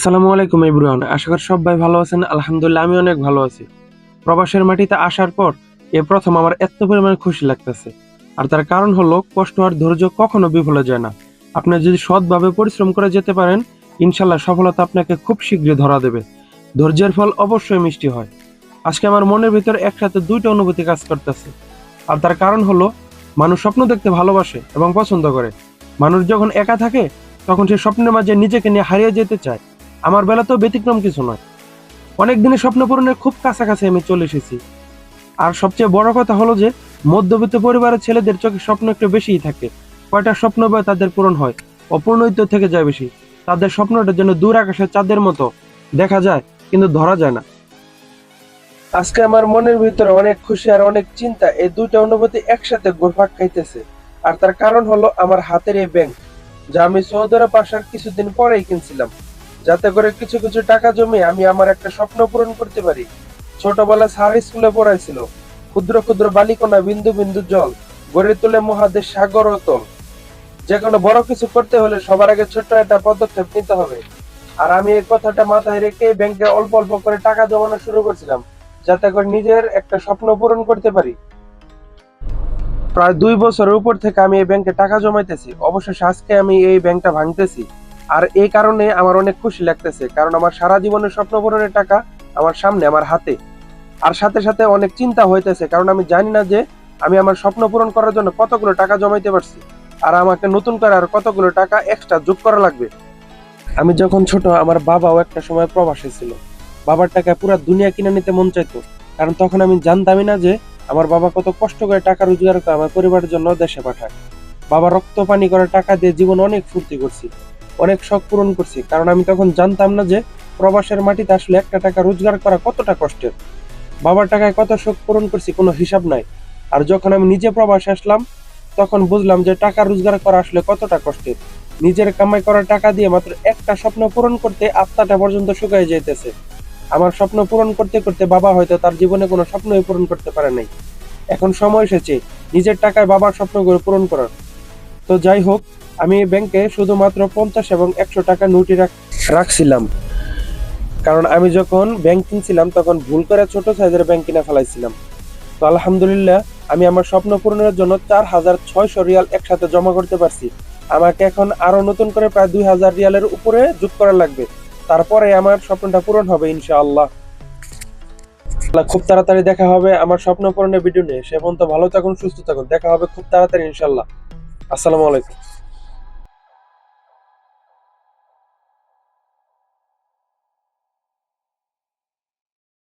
আসসালামু আলাইকুম ইব্রাহিম আশা করি সবাই ভালো আছেন। আলহামদুলিল্লাহ, আমি অনেক ভালো আছি। প্রবাসের মাটিতে আসার পর এ প্রথম আমার এত পরিমাণে খুশি লাগতেছে। আর তার কারণ হলো, কষ্ট আর ধৈর্য কখনো বিফলে যায় না। আপনি যদি সৎভাবে পরিশ্রম করে যেতে পারেন, ইনশাল্লাহ সফলতা আপনাকে খুব শীঘ্রই ধরা দেবে। ধৈর্যের ফল অবশ্যই মিষ্টি হয়। আজকে আমার মনের ভিতর একসাথে দুইটা অনুভূতি কাজ করতেছে। আর তার কারণ হলো, মানুষ স্বপ্ন দেখতে ভালোবাসে এবং পছন্দ করে। মানুষ যখন একা থাকে, তখন সে স্বপ্নের মাঝে নিজেকে নিয়ে হারিয়ে যেতে চায়। আমার বেলাতেও ব্যতিক্রম কিছু নয়। অনেক দিনের স্বপ্ন পূরণের খুব কাছাকাছি আমি চলে এসেছি। আর সবচেয়ে বড় কথা হলো যে, মধ্যবিত্ত পরিবারের ছেলেদের চোখে স্বপ্ন একটু বেশিই থাকে। কয়টা স্বপ্ন বা তাদের পূরণ হয়? অপূর্ণিত থেকে যায় বেশি। তাদের স্বপ্নটা যেন দূর আকাশের চাঁদের মতো। দেখা যায়, কিন্তু ধরা যায় না। আজকে আমার মনের ভিতরে অনেক খুশি আর অনেক চিন্তা এই দুইটা অনুভূতি একসাথে ঘুরপাক খাইতেছে। আর তার কারণ হলো আমার হাতের এই ব্যাংক যা আমি সৌদি আরব আসার কিছুদিন পরেই কিনছিলাম। যাতে করে কিছু কিছু টাকা জমে আমি আমার একটা স্বপ্ন পূরণ করতে পারি। ছোটবেলায় স্যার স্কুলে পড়াইছিল। ক্ষুদ্র ক্ষুদ্র বালিকণা বিন্দু বিন্দু জল, গড়ে তোলে মহাদেশ সাগর ও তল। যে কোনো বড় কিছু করতে হলে সবার আগে ছোট্ট একটা পদক্ষেপ নিতে হবে। আর আমি এই কথাটা মাথায় রেখে ব্যাংকে অল্প অল্প করে টাকা জমানো শুরু করছিলাম, যাতে করে নিজের একটা স্বপ্ন পূরণ করতে পারি। প্রায় দুই বছরের উপর থেকে আমি এই ব্যাংকে টাকা জমাইতেছি। অবশেষে আজকে আমি এই ব্যাংকটা ভাঙতেছি। আর এই কারণে আমার অনেক খুশি লাগতেছে, কারণ আমার সারা জীবনের স্বপ্ন পূরণের টাকা আমার সামনে, আমার হাতে। আর সাথে সাথে অনেক চিন্তা হইতেছে, কারণ আমি জানি না যে আমি আমার স্বপ্ন পূরণ করার জন্য কতগুলো টাকা জমাইতে পারছি, আর আমাকে নতুন করে আর কতগুলো টাকা এক্সট্রা যোগ করা লাগবে। আমি যখন ছোট, আমার বাবাও একটা সময় প্রবাসে ছিল। বাবার টাকা পুরো দুনিয়া কিনে নিতে মন চাইতো, কারণ তখন আমি জানতামই না যে আমার বাবা কত কষ্ট করে টাকা রোজগার করে আমার পরিবারের জন্য দেশে পাঠায়। বাবা রক্ত পানি করে টাকা দিয়ে জীবন অনেক ফুর্তি করছি অনেক শখ পূরণ করছি। কারণ আমি তখন জানতাম না যে প্রবাসের মাটিতে আসলে একটা টাকা রোজগার করা কতটা কষ্টের। বাবার টাকায় কত শখ পূরণ করছি কোনো হিসাব নাই। আর যখন আমি নিজে প্রবাসে আসলাম, তখন বুঝলাম যে টাকা রোজগার করা আসলে কতটা কষ্টের। নিজের কামাই করা টাকা দিয়ে মাত্র একটা স্বপ্ন পূরণ করতে আত্মাটা পর্যন্ত শুকায় যাইতেছে। আমার স্বপ্ন পূরণ করতে করতে বাবা হয়তো তার জীবনে কোনো স্বপ্নই পূরণ করতে পারে নাই। এখন সময় এসেছে নিজের টাকায় বাবার স্বপ্নগুলো পূরণ করার। তো যাই হোক আমি ব্যাংকে শুধুমাত্র পঞ্চাশ এবং একশো টাকা নোটই রাখছিলাম। কারণ আমি যখন ব্যাংক কিনছিলাম তখন ভুল করে ছোট সাইজের ব্যাংক কিনে ফেলাইছিলাম। তো আলহামদুলিল্লাহ আমি আমার স্বপ্ন পূরণের জন্য চার হাজার ছয়শো রিয়াল একসাথে জমা করতে পারছি। আমাকে এখন আরও নতুন করে প্রায় দুই হাজার রিয়ালের উপরে যোগ করা লাগবে। তারপরে আমার স্বপ্নটা পূরণ হবে ইনশাআল্লাহ। আল্লাহ, খুব তাড়াতাড়ি দেখা হবে আমার স্বপ্ন পূরণের ভিডিও নিয়ে। সে পর্যন্ত ভালো থাকুন সুস্থ থাকুন। দেখা হবে খুব তাড়াতাড়ি ইনশাল্লাহ আসসালামু আলাইকুম।